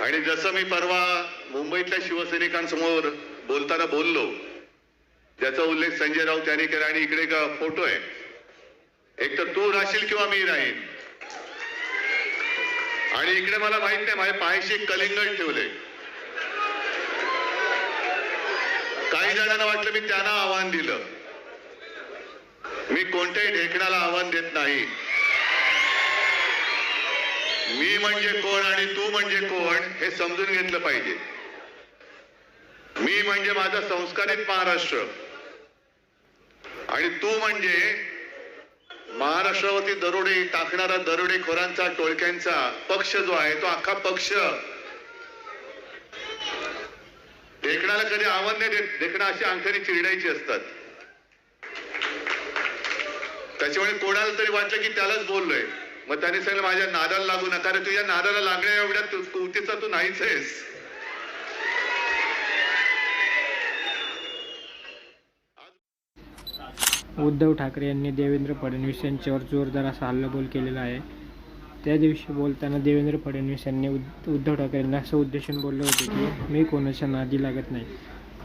आणि जसं मी परवा मुंबईतल्या शिवसैनिकांसमोर बोलताना बोललो ज्याचा उल्लेख संजय राऊत यांनी केला आणि इकडे फोटो आहे. एक तर तू राहशील किंवा मी राहीन? आणि इकडे मला माहीत नाही माझ्या पायाशी कलिंगण ठेवले. काही जणांना वाटलं मी त्यांना आव्हान दिलं. मी कोणत्याही ढेकणाला आव्हान देत नाही. मी म्हणजे कोण आणि तू म्हणजे कोण हे समजून घेतलं पाहिजे. मी म्हणजे माझा संस्कारित महाराष्ट्र. आणि तू म्हणजे महाराष्ट्रावरती दरोडे टाकणारा दरोडेखोरांचा टोळक्यांचा पक्ष जो आहे तो अख्खा पक्ष. ढेकणाला कधी आव्हान नाही देत ढेकणं अशी अंगठ्याने चिरडायची असतात. त्याच्यामुळे कोणाला तरी वाटलं की त्यालाच बोललोय. मग त्याने सांगितलं माझ्या नादाला लागू नका रे तुझ्या नादाला लागण्या एवढ्या तू- कुवतीचा तू नाहीच आहेस. उद्धव ठाकरे यांनी देवेंद्र फडणवीस यांच्यावर जोरदार असा हल्लाबोल केलेला आहे. त्या दिवशी बोलताना देवेंद्र फडणवीस यांनी उद्धव ठाकरेंना असं उद्देशून बोलले होते की मी कोणाच्या नादी लागत नाही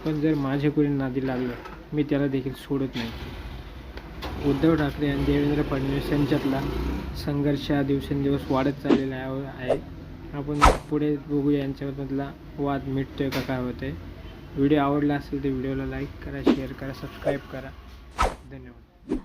पण जर माझ्या कोणी नादी लागलं मी त्याला देखील सोडत नाही. उद्धव ठाकरे आणि देवेंद्र फडणवीस यांच्यातला संघर्ष हा दिवसेंदिवस वाढत चाललेला आहे. आपण पुढे बघूया यांच्यामधला वाद मिटतोय का काय होतंय. व्हिडिओ आवडला असेल तर व्हिडिओला लाईक करा शेअर करा सबस्क्राईब करा. धन्यवाद.